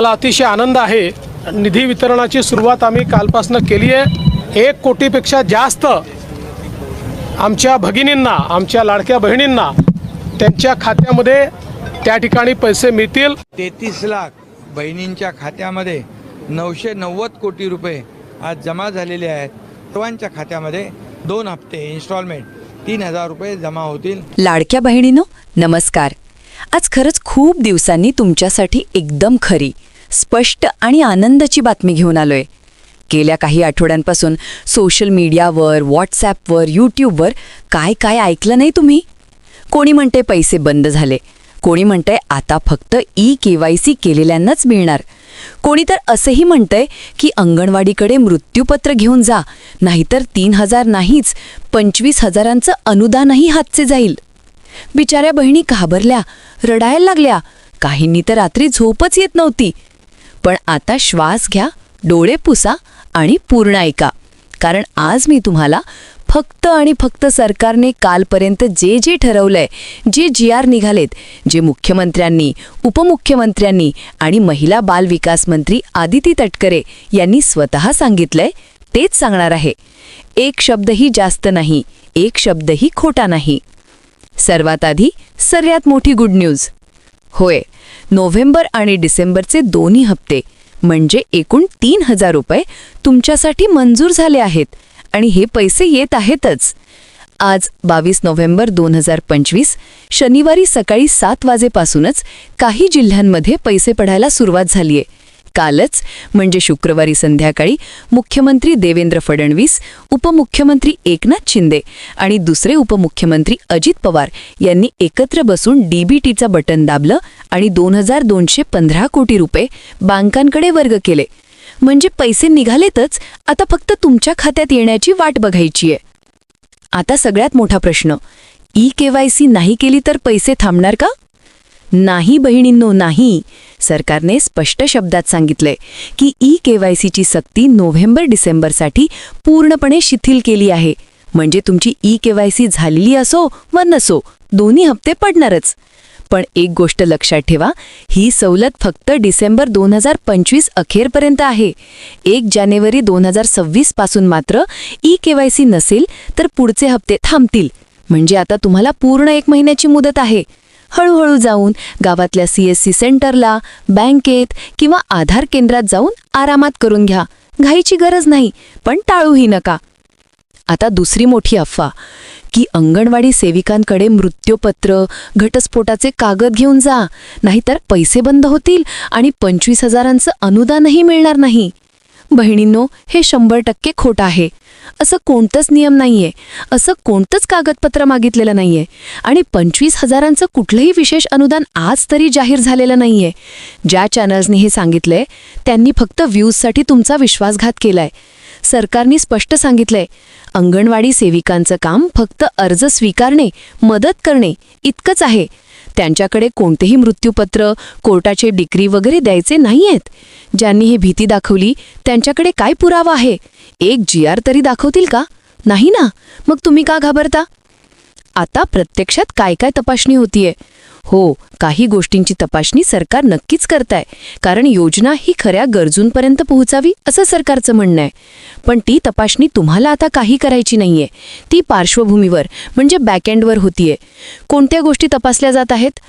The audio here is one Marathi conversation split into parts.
मला अतिशय आनंद आहे. निधी वितरणाची सुरुवात आम्ही कालपासून केली आहे. एक कोटीपेक्षा जास्त आमच्या भगिनींना आमच्या लाडक्या बहिणींना त्यांच्या खात्यामध्ये त्या ठिकाणी पैसे मिळतील. तेहतीस लाख बहिणींच्या खात्यामध्ये नऊशे नव्वद कोटी रुपये आज जमा झालेले आहेत. सर्वांच्या खात्यामध्ये दोन हप्ते इन्स्टॉलमेंट तीन हजार रुपये जमा होतील. लाडक्या बहिणीनो नमस्कार. आज खरंच खूप दिवसांनी तुमच्यासाठी एकदम खरी स्पष्ट आणि आनंदाची बातमी घेऊन आलोय. गेल्या काही आठवड्यांपासून सोशल मीडियावर व्हॉट्सॲपवर यूट्यूबवर काय काय ऐकलं नाही तुम्ही? कोणी म्हणते पैसे बंद झाले कोणी म्हणतंय आता फक्त ई के वाय सी केलेल्यांनाच मिळणार कोणी तर असंही म्हणतंय की अंगणवाडीकडे मृत्यूपत्र घेऊन जा नाहीतर तीन हजार नाहीच पंचवीस हजारांचं अनुदानही हातचे जाईल. बिचाऱ्या बहिणी घाबरल्या रडायला लागल्या. काहींनी तर रात्री झोपच येत नव्हती. पण आता श्वास घ्या डोळे पुसा आणि पूर्ण ऐका. कारण आज मी तुम्हाला फक्त आणि फक्त सरकारने कालपर्यंत जे जे ठरवलंय जे जी आर निघालेत जे मुख्यमंत्र्यांनी उपमुख्यमंत्र्यांनी आणि महिला बाल विकास मंत्री आदिती तटकरे यांनी स्वतः सांगितलंय तेच सांगणार आहे. एक शब्दही जास्त नाही एक शब्दही खोटा नाही. सर्वात आधी सर्वात मोठी गुड न्यूज होय नोव्हेंबर आणि डिसेंबरचे दोन्ही हप्ते म्हणजे एकूण तीन हजार रुपये तुमच्यासाठी मंजूर झाले आहेत आणि हे पैसे येत आहेतच. आज बावीस नोव्हेंबर दोन हजार पंचवीस शनिवारी सकाळी सात वाजेपासूनच काही जिल्ह्यांमध्ये पैसे पडायला सुरुवात झालीय. कालच म्हणजे शुक्रवारी संध्याकाळी मुख्यमंत्री देवेंद्र फडणवीस उपमुख्यमंत्री एकनाथ शिंदे आणि दुसरे उपमुख्यमंत्री अजित पवार यांनी एकत्र बसून डीबीटीचं बटन दाबलं आणि दोन हजार दोनशे पंधरा कोटी रुपये बँकांकडे वर्ग केले. म्हणजे पैसे निघालेतच आता फक्त तुमच्या खात्यात येण्याची वाट बघायची आहे. आता सगळ्यात मोठा प्रश्न ई केवायसी नाही केली तर पैसे थांबणार का? नाही बहिणींनो नाही. सरकारने स्पष्ट शब्दात सांगितलंय की ई केवायसीची सक्ती नोव्हेंबर डिसेंबरसाठी पूर्णपणे शिथिल केली आहे. म्हणजे तुमची ई केवायसी झालेली असो व नसो दोन्ही हप्ते पडणारच. पण एक गोष्ट लक्षात ठेवा ही सवलत फक्त डिसेंबर दोन हजार पंचवीस अखेरपर्यंत आहे. एक जानेवारी दोन हजार सव्वीसपासून मात्र ई केवायसी नसेल तर पुढचे हप्ते थांबतील. म्हणजे आता तुम्हाला पूर्ण एक महिन्याची मुदत आहे. हळूहळू जाऊन गावातल्या सीएससी सेंटरला बँकेत किंवा आधार केंद्रात जाऊन आरामात करून घ्या. घाईची गरज नाही पण टाळूही नका. आता दुसरी मोठी अफवा की अंगणवाडी सेविकांकडे मृत्यूपत्र घटस्फोटाचे कागद घेऊन जा नाहीतर पैसे बंद होतील आणि पंचवीस हजारांचं अनुदानही मिळणार नाही. बहिणींनो हे शंभर टक्के खोटं आहे. असं कोणतंच नियम नाहीये. असं कोणतंच कागदपत्र मागितलेलं नाहीये. आणि पंचवीस हजारांचं कुठलंही विशेष अनुदान आज तरी जाहीर झालेलं नाहीये. ज्या चॅनल्सनी हे सांगितलंय त्यांनी फक्त व्ह्यूजसाठी तुमचा विश्वासघात केलाय. सरकारने स्पष्ट सांगितलंय अंगणवाडी सेविकांचं काम फक्त अर्ज स्वीकारणे मदत करणे इतकंच आहे. त्यांच्याकडे कोणतेही मृत्यूपत्र कोर्टाचे डिक्री वगैरे द्यायचे नाहीयेत. ज्यांनी ही भीती दाखवली त्यांच्याकडे काय पुरावा आहे? एक जी आर तरी दाखवतील का? नाही ना? मग तुम्ही का घाबरता? आता प्रत्यक्षात काय काय तपासणी होतीये? हो काही गोष्टींची तपासणी सरकार नक्कीच करताय. कारण योजना ही खऱ्या गरजूंपर्यंत पोहोचावी असं सरकारचं म्हणणं आहे. पण ती तपासणी तुम्हाला आता काही करायची नाहीये. ती पार्श्वभूमीवर म्हणजे बॅकएंडवर होतीये. कोणत्या गोष्टी तपासल्या जात आहेत?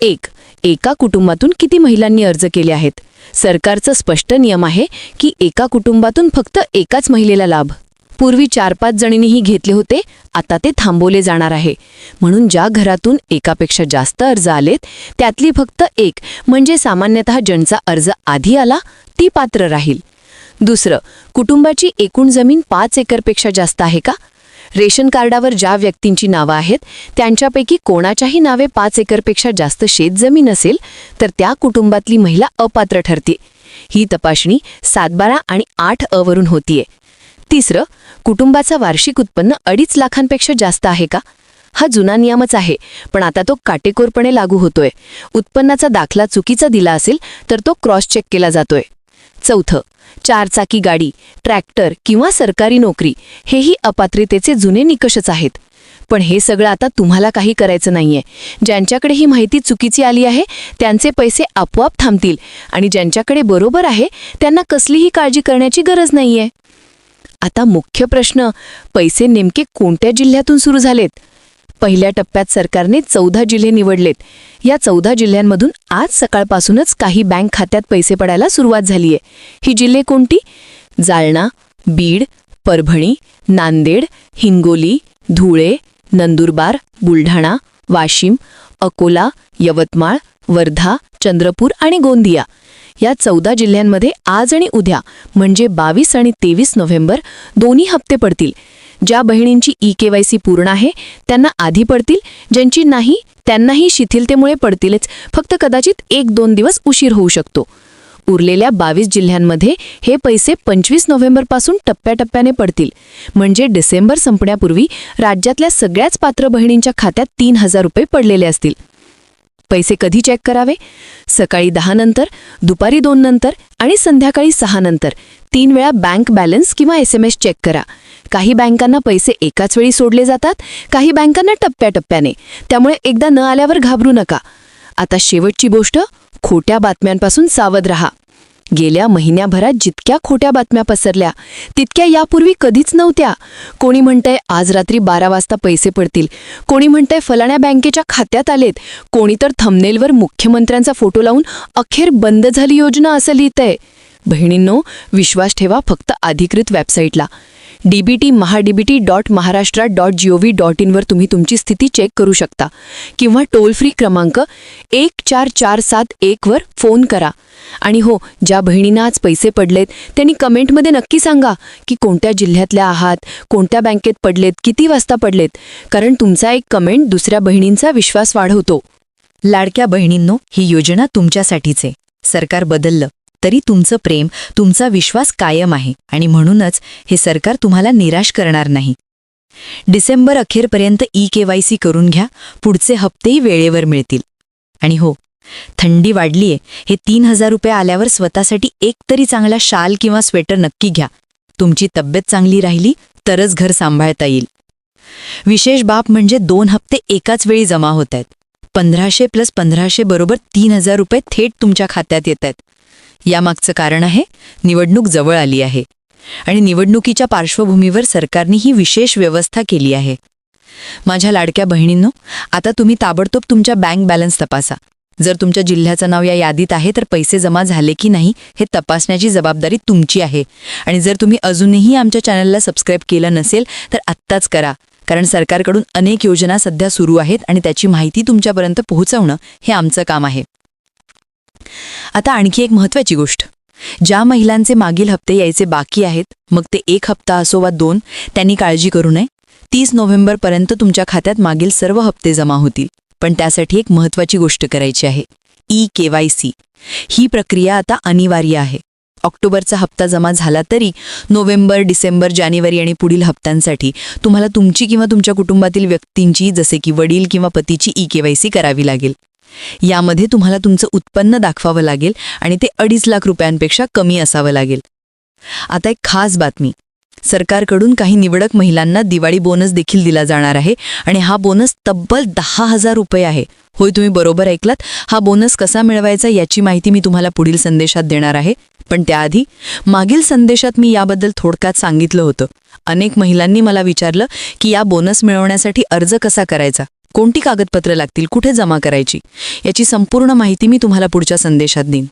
एक एका कुटुंबातून किती महिलांनी अर्ज केले आहेत? सरकारचं स्पष्ट नियम आहे की एका कुटुंबातून फक्त एकाच महिलेला लाभ. पूर्वी चार पाच जणींनीही घेतले होते आता ते थांबवले जाणार आहे. म्हणून ज्या घरातून एकापेक्षा जास्त अर्ज आलेत त्यातली फक्त एक म्हणजे सामान्यतः ज्यांचा अर्ज आधी आला ती पात्र राहील. दुसरं कुटुंबाची एकूण जमीन पाच एकरपेक्षा जास्त आहे का? रेशन कार्डावर ज्या व्यक्तींची नावं आहेत त्यांच्यापैकी कोणाच्याही नावे पाच एकरपेक्षा जास्त शेतजमीन असेल तर त्या कुटुंबातली महिला अपात्र ठरते. ही तपासणी सातबारा आणि आठ अवरून होतीये. तिसरं कुटुंबाचा वार्षिक उत्पन्न अडीच लाखांपेक्षा जास्त आहे का? हा जुना नियमच आहे पण आता तो काटेकोरपणे लागू होतोय. उत्पन्नाचा दाखला चुकीचा दिला असेल तर तो क्रॉस चेक केला जातोय. चौथं चारचाकी गाडी ट्रॅक्टर किंवा सरकारी नोकरी हेही अपात्रतेचे जुने निकषच आहेत. पण हे सगळं आता तुम्हाला काही करायचं नाहीये. ज्यांच्याकडे ही माहिती चुकीची आली आहे त्यांचे पैसे आपोआप थांबतील आणि ज्यांच्याकडे बरोबर आहे त्यांना कसलीही काळजी करण्याची गरज नाहीये. आता मुख्य प्रश्न पैसे नेमके कोणत्या जिल्ह्यातून सुरू झालेत? पहिल्या टप्प्यात सरकारने चौदा जिल्हे निवडलेत. या चौदा जिल्ह्यांमधून आज सकाळपासूनच काही बँक खात्यात पैसे पडायला सुरुवात झालीय. ही जिल्हे कोणती? जालना बीड परभणी नांदेड हिंगोली धुळे नंदुरबार बुलढाणा वाशिम अकोला यवतमाळ वर्धा चंद्रपूर आणि गोंदिया. या चौदा जिल्ह्यांमध्ये आज आणि उद्या म्हणजे बावीस आणि तेवीस नोव्हेंबर दोन्ही हप्ते पडतील. ज्या बहिणींची ई के वाय सी पूर्ण आहे त्यांना आधी पडतील ज्यांची नाही त्यांनाही शिथिलतेमुळे पडतीलच फक्त कदाचित एक दोन दिवस उशीर होऊ शकतो. उरलेल्या बावीस जिल्ह्यांमध्ये हे पैसे पंचवीस नोव्हेंबरपासून टप्प्याटप्प्याने पडतील. म्हणजे डिसेंबर संपण्यापूर्वी राज्यातल्या सगळ्याच पात्र बहिणींच्या खात्यात तीन हजार रुपये पडलेले असतील. पैसे कधी चेक करावे? सकाळी दहा नंतर दुपारी दोन नंतर आणि संध्याकाळी सहा नंतर. तीन वेळा बँक बॅलन्स किंवा एस एम एस चेक करा. काही बँकांना पैसे एकाच वेळी सोडले जातात काही बँकांना टप्प्याटप्प्याने. त्यामुळे एकदा न आल्यावर घाबरू नका. आता शेवटची गोष्ट खोट्या बातम्यांपासून सावध रहा. गेल्या महिन्याभरात जितक्या खोट्या बातम्या पसरल्या तितक्या यापूर्वी कधीच नव्हत्या. कोणी म्हणतंय आज रात्री बारा वाजता पैसे पडतील. कोणी म्हणतंय फलाण्या बँकेच्या खात्यात आलेत. कोणी तर थंबनेलवर मुख्यमंत्र्यांचा फोटो लावून अखेर बंद झाली योजना असं लिहितंय. बहिणींनो विश्वास ठेवा फक्त अधिकृत वेबसाईटला DBT MahaDBT dot Maharashtra dot gov dot इनवर तुम्ही तुमची स्थिती चेक करू शकता. किंवा टोल फ्री क्रमांक एक चार चार सात एकवर फोन करा. आणि हो ज्या बहिणींना आज पैसे पडलेत त्यांनी कमेंटमध्ये नक्की सांगा की कोणत्या जिल्ह्यातल्या आहात कोणत्या बँकेत पडलेत किती वाजता पडलेत? कारण तुमचा एक कमेंट दुसऱ्या बहिणींचा विश्वास वाढवतो. लाडक्या बहिणींनो ही योजना तुमच्यासाठीच. आहे सरकार बदललं. तरी तुमचं प्रेम तुमचा विश्वास कायम आहे आणि म्हणूनच हे सरकार तुम्हाला निराश करणार नाही. डिसेंबर अखेरपर्यंत ई केवायसी करून घ्या पुढचे हप्तेही वेळेवर मिळतील. आणि हो थंडी वाढलीये हे तीन हजार रुपये आल्यावर स्वतःसाठी एक तरी चांगला शाल किंवा स्वेटर नक्की घ्या. तुमची तब्येत चांगली राहिली तरच घर सांभाळता येईल. विशेष बाब म्हणजे दोन हप्ते एकाच वेळी जमा होत आहेत. पंधराशे प्लस पंधराशे बरोबर तीन हजार रुपये थेट तुमच्या खात्यात येत आहेत. यामागचं कारण आहे निवडणूक जवळ आली आहे. आणि निवडणुकीच्या पार्श्वभूमीवर सरकारने ही विशेष व्यवस्था केली आहे. माझ्या लाडक्या बहिणींनो आता तुम्ही ताबडतोब तुमच्या बँक बॅलन्स तपासा. जर तुमच्या जिल्ह्याचं नाव या यादीत आहे तर पैसे जमा झाले की नाही हे तपासण्याची जबाबदारी तुमची आहे. आणि जर तुम्ही अजूनही आमच्या चॅनलला सबस्क्राईब केलं नसेल तर आत्ताच करा. कारण सरकारकडून अनेक योजना सध्या सुरू आहेत आणि त्याची माहिती तुमच्यापर्यंत पोहोचवणं हे आमचं काम आहे. आता आणखी एक महत्त्वाची गोष्ट. ज्या महिलांचे मागील हप्ते यायचे बाकी आहेत मग ते एक हप्ता असो वा दोन त्यांनी काळजी करू नये. तीस नोव्हेंबरपर्यंत तुमच्या खात्यात मागील सर्व हप्ते जमा होतील. पण त्यासाठी एक महत्त्वाची गोष्ट करायची आहे. ई केवायसी ही प्रक्रिया आता अनिवार्य आहे. ऑक्टोबरचा हप्ता जमा झाला तरी नोव्हेंबर डिसेंबर जानेवारी आणि पुढील हप्त्यांसाठी तुम्हाला तुमची किंवा तुमच्या कुटुंबातील व्यक्तींची जसे की वडील किंवा पतीची ई केवायसी करावी लागेल. यामध्ये तुम्हाला तुमचं उत्पन्न दाखवावं लागेल आणि ते अडीच लाख रुपयांपेक्षा कमी असावं लागेल. आता एक खास बातमी. सरकारकडून काही निवडक महिलांना दिवाळी बोनस देखील दिला जाणार आहे आणि हा बोनस तब्बल दहा हजार रुपये आहे. होय तुम्ही बरोबर ऐकलात. हा बोनस कसा मिळवायचा याची माहिती मी तुम्हाला पुढील संदेशात देणार आहे. पण त्याआधी मागील संदेशात मी याबद्दल थोडक्यात सांगितलं होतं. अनेक महिलांनी मला विचारलं की या बोनस मिळवण्यासाठी अर्ज कसा करायचा? कोणती कागदपत्रं लागतील कुठे जमा करायची याची संपूर्ण माहिती मी तुम्हाला पुढच्या संदेशात देईन.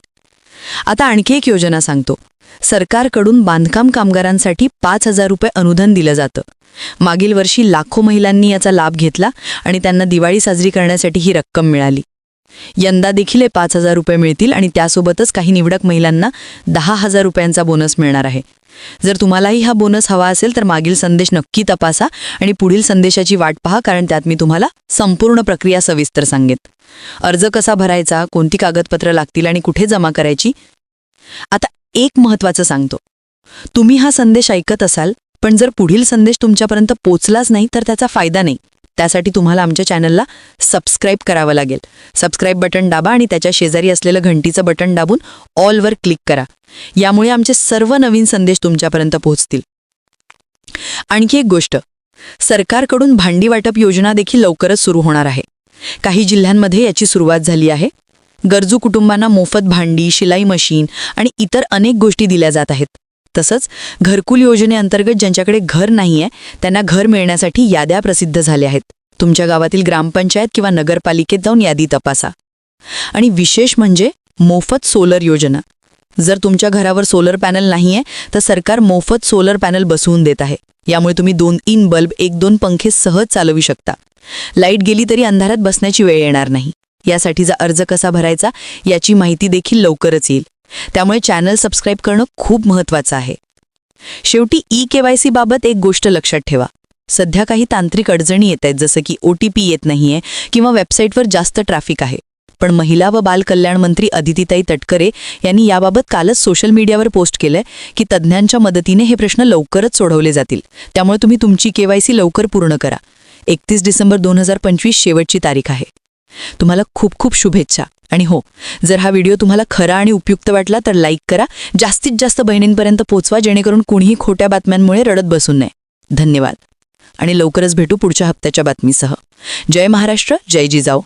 आता आणखी एक योजना सांगतो. सरकारकडून बांधकाम कामगारांसाठी पाच हजार रुपये अनुदान दिलं जातं. मागील वर्षी लाखो महिलांनी याचा लाभ घेतला आणि त्यांना दिवाळी साजरी करण्यासाठी ही रक्कम मिळाली. यंदा देखील हे पाच हजार रुपये मिळतील आणि त्यासोबतच काही निवडक महिलांना दहा हजार रुपयांचा बोनस मिळणार आहे. जर तुम्हालाही हा बोनस हवा असेल तर मागील संदेश नक्की तपासा आणि पुढील संदेशाची वाट पहा कारण त्यात मी तुम्हाला संपूर्ण प्रक्रिया सविस्तर सांगेन. अर्ज कसा भरायचा कोणती कागदपत्र लागतील आणि कुठे जमा करायची? आता एक महत्वाचं सांगतो. तुम्ही हा संदेश ऐकत असाल पण जर पुढील संदेश तुमच्यापर्यंत पोचलाच नाही तर त्याचा फायदा नाही. त्यासाठी तुम्हाला आमच्या चॅनलला सबस्क्राईब करावं लागेल. सबस्क्राईब बटन दाबा आणि त्याच्या शेजारी असलेलं घंटीचं बटन दाबून ऑलवर क्लिक करा. यामुळे आमचे सर्व नवीन संदेश तुमच्यापर्यंत पोहोचतील. आणखी एक गोष्ट. सरकारकडून भांडी वाटप योजना देखील लवकरच सुरू होणार आहे. काही जिल्ह्यांमध्ये याची सुरुवात झाली आहे. गरजू कुटुंबांना मोफत भांडी शिलाई मशीन आणि इतर अनेक गोष्टी दिल्या जात आहेत. तसंच घरकुल योजनेअंतर्गत ज्यांच्याकडे घर नाहीये त्यांना घर मिळण्यासाठी याद्या प्रसिद्ध झाल्या आहेत. तुमच्या गावातील ग्रामपंचायत किंवा नगरपालिकेत जाऊन यादी तपासा. आणि विशेष म्हणजे मोफत सोलर योजना. जर तुमच्या घरावर सोलर पॅनल नाहीये तर सरकार मोफत सोलर पॅनल बसवून देत आहे. यामुळे तुम्ही दोन तीन बल्ब एक दोन पंखे सहज चालवू शकता. लाइट गेली तरी अंधारात बसण्याची वेळ येणार नाही. यासाठीचा अर्ज कसा भरायचा याची माहिती देखील लवकरच येईल. त्यामुळे चॅनल सबस्क्राईब करणं खूप महत्त्वाचं आहे. शेवटी ई के वाय सी बाबत एक गोष्ट लक्षात ठेवा. सध्या काही तांत्रिक अडचणी येत आहेत जसं की ओ टी पी येत नाहीये किंवा वेबसाईटवर जास्त ट्रॅफिक आहे. पण महिला व बाल कल्याण मंत्री अदितीताई तटकरे यांनी याबाबत कालच सोशल मीडियावर पोस्ट केलंय की तज्ज्ञांच्या मदतीने हे प्रश्न लवकरच सोडवले जातील. त्यामुळे तुम्ही तुमची केवायसी लवकर पूर्ण करा. एकतीस डिसेंबर दोन हजार पंचवीस शेवटची तारीख आहे. तुम्हाला खूप खूप शुभेच्छा. आणि हो जर हा व्हिडिओ तुम्हाला खरा आणि उपयुक्त वाटला तर लाईक करा जास्तीत जास्त बहिणींपर्यंत पोचवा जेणेकरून कुणीही खोट्या बातम्यांमुळे रडत बसू नये. धन्यवाद. आणि लवकरच भेटू पुढच्या हप्त्याच्या बातमीसह. जय महाराष्ट्र जय जिजाऊ.